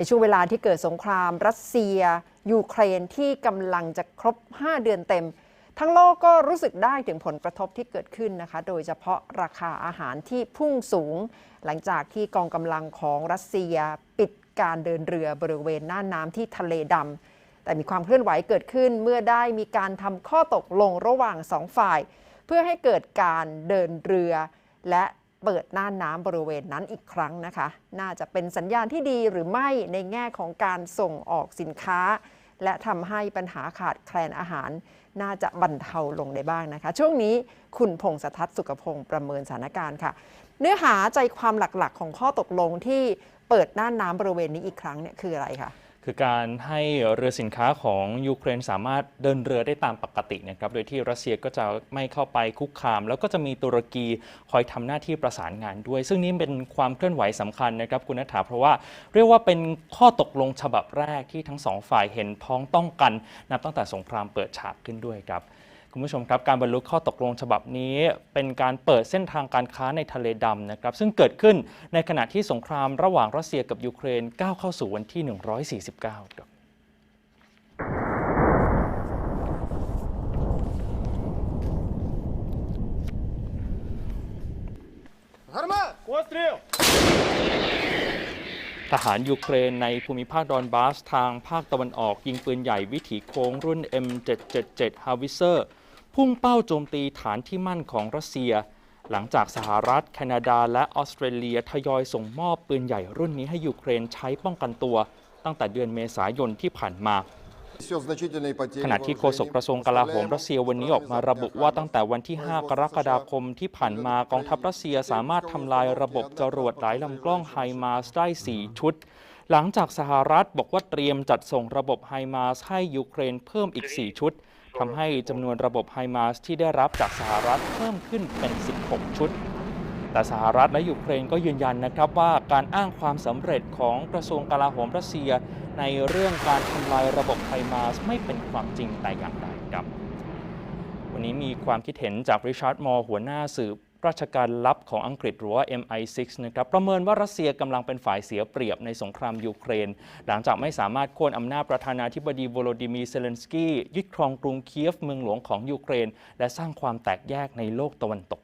ในช่วงเวลาที่เกิดสงครามรัสเซีย ยูเครนที่กำลังจะครบ 5 เดือนเต็ม ทั้งโลกก็รู้สึกได้ถึงผลกระทบที่เกิดขึ้นนะคะ โดยเฉพาะราคาอาหารที่พุ่งสูง หลังจากที่กองกำลังของรัสเซียปิดการเดินเรือบริเวณหน้าน้ำที่ทะเลดำแต่มีความเคลื่อนไหวเกิดขึ้นเมื่อได้มีการทำข้อตกลงระหว่างสองฝ่าย เพื่อให้เกิดการเดินเรือ และ เปิดหน้าน้ำบริเวณนั้นอีกครั้งนะคะ น่าจะเป็นสัญญาณที่ดีหรือไม่ในแง่ของการส่งออกสินค้า และทำให้ปัญหาขาดแคลนอาหาร น่าจะบรรเทาลงได้บ้างนะคะ ช่วงนี้คุณพงศทัศน์สุขพงศ์ประเมินสถานการณ์ค่ะ เนื้อหาใจความหลักๆ ของข้อตกลงที่เปิดหน้าน้ำบริเวณนี้อีกครั้งเนี่ยคืออะไรคะ คือการให้เรือสินค้าของยูเครนสามารถเดินเรือได้ตามปกตินะครับโดยที่รัสเซียก็จะไม่เข้าไปคุกคาม แล้วก็จะมีตุรกีคอยทำหน้าที่ประสานงานด้วย ซึ่งนี่เป็นความเคลื่อนไหวสำคัญนะครับคุณนัทถาเพราะว่าเรียกว่าเป็นข้อตกลงฉบับแรกที่ทั้งสองฝ่ายเห็นพ้องต้องกัน นับตั้งแต่สงครามเปิดฉากขึ้นด้วยครับ คุณผู้ชมครับการบรรลุข้อตกลงฉบับนี้ เป็นการเปิดเส้นทางการค้าในทะเลดำนะครับซึ่งเกิดขึ้นในขณะที่สงครามระหว่างรัสเซียกับยูเครนก้าวเข้าสู่วันที่ 149ครับทหารยูเครนในภูมิภาคดอนบาสทางภาคตะวันออกยิงปืนใหญ่วิถีโค้งรุ่น M777 h a w i t z e r พุ่งเป้าโจมตีฐานที่มั่นของรัสเซีย หลังจากสหรัฐ แคนาดา และออสเตรเลียทยอยส่งมอบปืนใหญ่รุ่นนี้ให้ยูเครนใช้ป้องกันตัว ตั้งแต่เดือนเมษายนที่ผ่านมาขณะที่โฆษกกระทรวงกลาโหมรัสเซียวันนี้ออกมาระบุว่าตั้งแต่วันที่ 5 กรกฎาคมที่ผ่านมากองทัพรัสเซียสามารถทำลายระบบจรวดหลายลำกล้องไฮมาสได้ 4 ชุด หลังจากสหรัฐบอกว่าเตรียมจัดส่งระบบไฮมาสให้ยูเครนเพิ่มอีก 4 ชุด ทำให้จำนวนระบบไฮมาสที่ได้รับจากสหรัฐเพิ่มขึ้นเป็น 16 ชุด แต่สหรัฐและยูเครนก็ยืนยันนะครับว่าการอ้างความสำเร็จของกระทรวงกลาโหมรัสเซีย ในเรื่องการทำลายระบบไฮมาสไม่เป็นความจริงแต่อย่างใดครับ วันนี้มีความคิดเห็นจากริชาร์ดมอร์หัวหน้าสืบ ราชการลับของอังกฤษหรือว่า MI6 นะครับประเมินว่ารัสเซียกำลังเป็นฝ่ายเสียเปรียบในสงครามยูเครน หลังจากไม่สามารถโค่นอำนาจประธานาธิบดีโวโลดิมีร์เซเลนสกี้ยึดครองกรุงเคียฟเมืองหลวงของยูเครน และสร้างความแตกแยกในโลกตะวันตก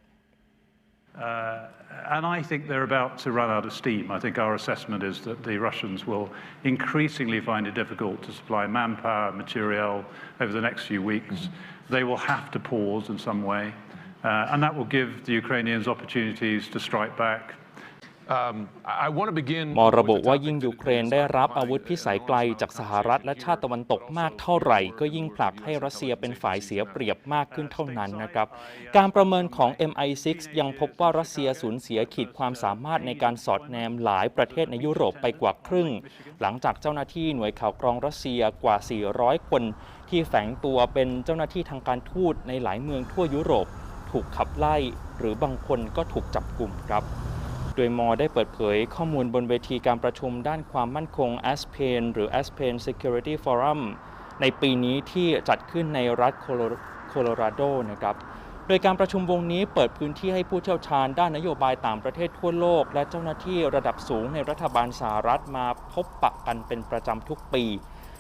Uh, and I think they're about to run out of steam. I think our assessment is that the Russians will increasingly find it difficult to supply manpower, materiel over the next few weeks. They will have to pause in some way, uh, and that will give the Ukrainians opportunities to strike back. Um, I want to begin มอระบุ with the ว่า topic ยิ่ง that ยู we're เครนได้รับอาวุธพิสัยไกล discussing จากสหรัฐและชาติตะวันตกมากเท่าไหร่ ก็ยิ่งผลักให้รัสเซียเป็นฝ่ายเสียเปรียบมากขึ้นเท่านั้นนะครับ การประเมินของ MI6 ยังพบว่ารัสเซียสูญเสียขีดความสามารถในการสอดแนมหลายประเทศในยุโรปไปกว่าครึ่ง หลังจากเจ้าหน้าที่หน่วยข่าวกรองรัสเซียกว่า 400 คน ที่แฝงตัวเป็นเจ้าหน้าที่ทางการทูตในหลายเมืองทั่วยุโรป ถูกขับไล่ หรือบางคนก็ถูกจับกลุ่มครับ โดยมอได้เปิดเผยข้อมูลบนเวทีการประชุมด้านความมั่นคง ASPEN หรือ ASPEN Security Forum ในปีนี้ที่จัดขึ้นในรัฐโคโลราโดนะครับโดยการประชุมวงนี้เปิดพื้นที่ให้ผู้เชี่ยวชาญด้านนโยบายต่างประเทศทั่วโลก และเจ้าหน้าที่ระดับสูงในรัฐบาลสหรัฐมาพบปะกันเป็นประจำทุกปี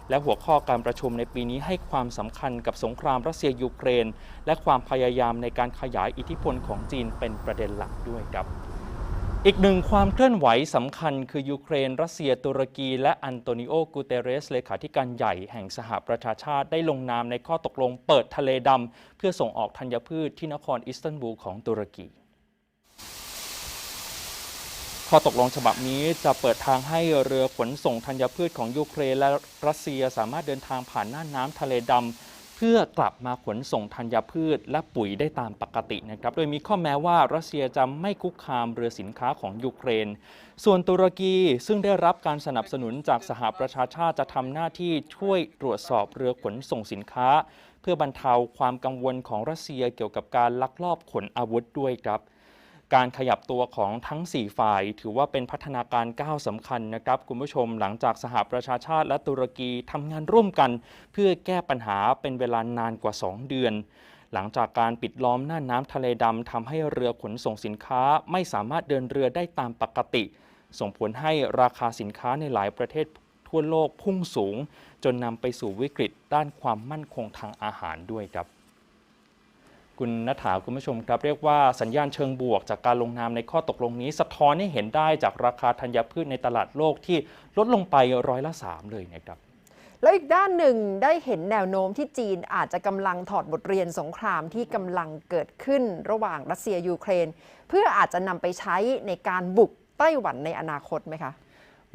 และหัวข้อการประชุมในปีนี้ให้ความสำคัญกับสงครามรัสเซียยูเครน และความพยายามในการขยายอิทธิพลของจีนเป็นประเด็นหลักด้วยครับอีกหนึ่งความเคลื่อนไหวสำคัญคือยูเครน รัสเซีย ตุรกี และอันโตนิโอ กูเตเรส เลขาธิการใหญ่แห่งสหประชาชาติได้ลงนามในข้อตกลงเปิดทะเลดำเพื่อส่งออกธัญพืชที่นครอิสตันบูลของตุรกี ข้อตกลงฉบับนี้จะเปิดทางให้เรือขนส่งธัญพืชของยูเครนและรัสเซียสามารถเดินทางผ่านน่านน้ำทะเลดำเพื่อกลับมาขนส่งธัญพืชและปุ๋ยได้ตามปกตินะครับ โดยมีข้อแม้ว่ารัสเซียจะไม่คุกคามเรือสินค้าของยูเครน ส่วนตุรกีซึ่งได้รับการสนับสนุนจากสหประชาชาติจะทำหน้าที่ช่วยตรวจสอบเรือขนส่งสินค้า เพื่อบรรเทาความกังวลของรัสเซียเกี่ยวกับการลักลอบขนอาวุธด้วยครับ การขยับตัวของทั้ง 4 ฝ่าย ถือว่าเป็นพัฒนาการก้าวสำคัญนะครับคุณผู้ชมหลังจากสหประชาชาติและตุรกีทำงานร่วมกัน เพื่อแก้ปัญหาเป็นเวลานานกว่า 2 เดือน หลังจากการปิดล้อมน่านน้ำทะเลดำทำให้เรือขนส่งสินค้าไม่สามารถเดินเรือได้ตามปกติ ส่งผลให้ราคาสินค้าในหลายประเทศทั่วโลกพุ่งสูง จนนำไปสู่วิกฤตด้านความมั่นคงทางอาหารด้วยครับ คุณนัฐาคุณผู้ชมครับ เรียกว่าสัญญาณเชิงบวกจากการลงนามในข้อตกลงนี้ สะท้อนให้เห็นได้จากราคาธัญพืชในตลาดโลกที่ลดลงไปร้อยละ 3 เลยนะครับแล้วอีกด้านหนึ่งได้เห็นแนวโน้มที่จีนอาจจะกำลังถอดบทเรียนสงครามที่กำลังเกิดขึ้นระหว่างรัสเซียยูเครน เพื่ออาจจะนำไปใช้ในการบุกไต้หวันในอนาคตไหมคะ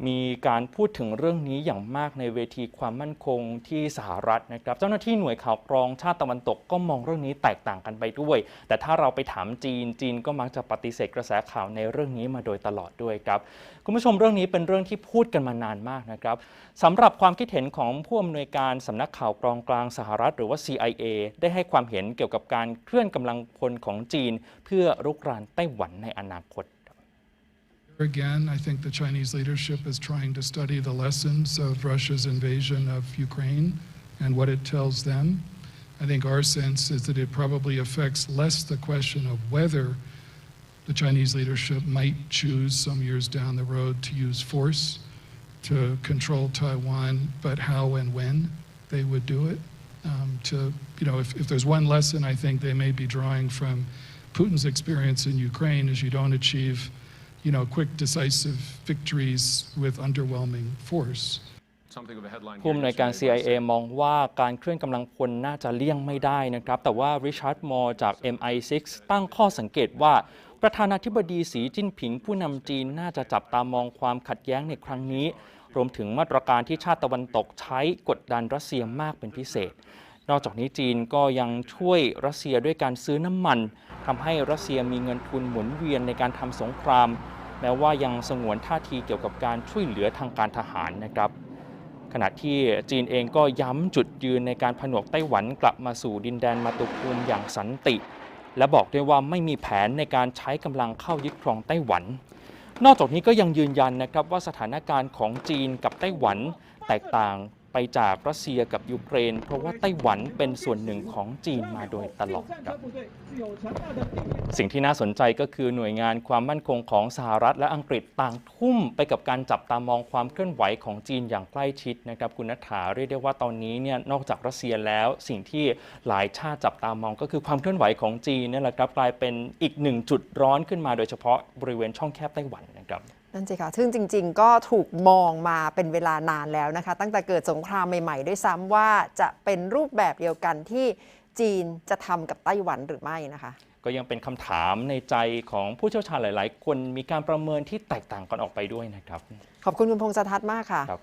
มีการพูดถึงเรื่องนี้อย่างมากในเวทีความมั่นคงที่สหรัฐนะครับ เจ้าหน้าที่หน่วยข่าวกรองชาติตะวันตกก็มองเรื่องนี้แตกต่างกันไปด้วย แต่ถ้าเราไปถามจีนจีนก็มักจะปฏิเสธกระแสข่าวในเรื่องนี้มาโดยตลอดด้วยครับคุณผู้ชมเรื่องนี้เป็นเรื่องที่พูดกันมานานมากนะครับสำหรับความคิดเห็นของผู้อำนวยการสำนักข่าวกรองกลางสหรัฐ หรือว่า CIA ได้ให้ความเห็นเกี่ยวกับการเคลื่อนกำลังพลของจีน เพื่อรุกรานไต้หวันในอนาคต Again, I think the Chinese leadership is trying to study the lessons of Russia's invasion of Ukraine and what it tells them. I think our sense is that it probably affects less the question of whether the Chinese leadership might choose some years down the road to use force to control Taiwan, but how and when they would do it. Um, to, you know, if, if there's one lesson I think they may be drawing from Putin's experience in Ukraine is you don't achieve you know, quick, decisive victories with underwhelming force. Something of a headline ผู้อำนวยการ here yesterday by CIA มองว่าการเคลื่อนกำลังพลน่าจะเลี่ยงไม่ได้นะครับ แต่ว่าริชาร์ดมอร์จาก MI6 ตั้งข้อสังเกตว่า ประธานาธิบดีสีจิ้นผิงผู้นำจีนน่าจะจับตามองความขัดแย้งในครั้งนี้ รวมถึงมาตรการที่ชาติตะวันตกใช้กดดันรัสเซียมากเป็นพิเศษ นอกจากนี้จีนก็ยังช่วยรัสเซียด้วยการซื้อน้ำมันทำให้รัสเซียมีเงินทุนหมุนเวียนในการทำสงคราม แม้ว่ายังสงวนท่าทีเกี่ยวกับการช่วยเหลือทางการทหารนะครับ ขณะที่จีนเองก็ย้ำจุดยืนในการผนวกไต้หวันกลับมาสู่ดินแดนมาตุภูมิอย่างสันติ และบอกด้วยว่าไม่มีแผนในการใช้กำลังเข้ายึดครองไต้หวันนอกจากนี้ก็ยังยืนยันนะครับว่าสถานการณ์ของจีนกับไต้หวันแตกต่าง ไปจากรัสเซียกับยูเครน เพราะว่าไต้หวันเป็นส่วนหนึ่งของจีนมาโดยตลอดครับ สิ่งที่น่าสนใจก็คือหน่วยงานความมั่นคงของสหรัฐและอังกฤษต่างทุ่มไปกับการจับตามองความเคลื่อนไหวของจีนอย่างใกล้ชิดนะครับคุณนัฐาเรียกได้ว่าตอนนี้เนี่ยนอกจากรัสเซียแล้ว สิ่งที่หลายชาติจับตามองก็คือความเคลื่อนไหวของจีนนี่แหละครับกลายเป็นอีกหนึ่งจุดร้อนขึ้นมาโดยเฉพาะบริเวณช่องแคบไต้หวันนะครับ นั่นสิคะซึ่งจริง ๆ ก็ถูกมองมาเป็นเวลานานแล้วนะคะ ตั้งแต่เกิดสงครามใหม่ ๆ ด้วยซ้ำว่าจะเป็นรูปแบบเดียวกันที่จีนจะทำกับไต้หวันหรือไม่นะคะ ก็ยังเป็นคำถามในใจของผู้เชี่ยวชาญหลาย ๆ คนมีการประเมินที่แตกต่างกันออกไปด้วยนะครับ ขอบคุณคุณพงษ์สทัศน์มากค่ะ ครับ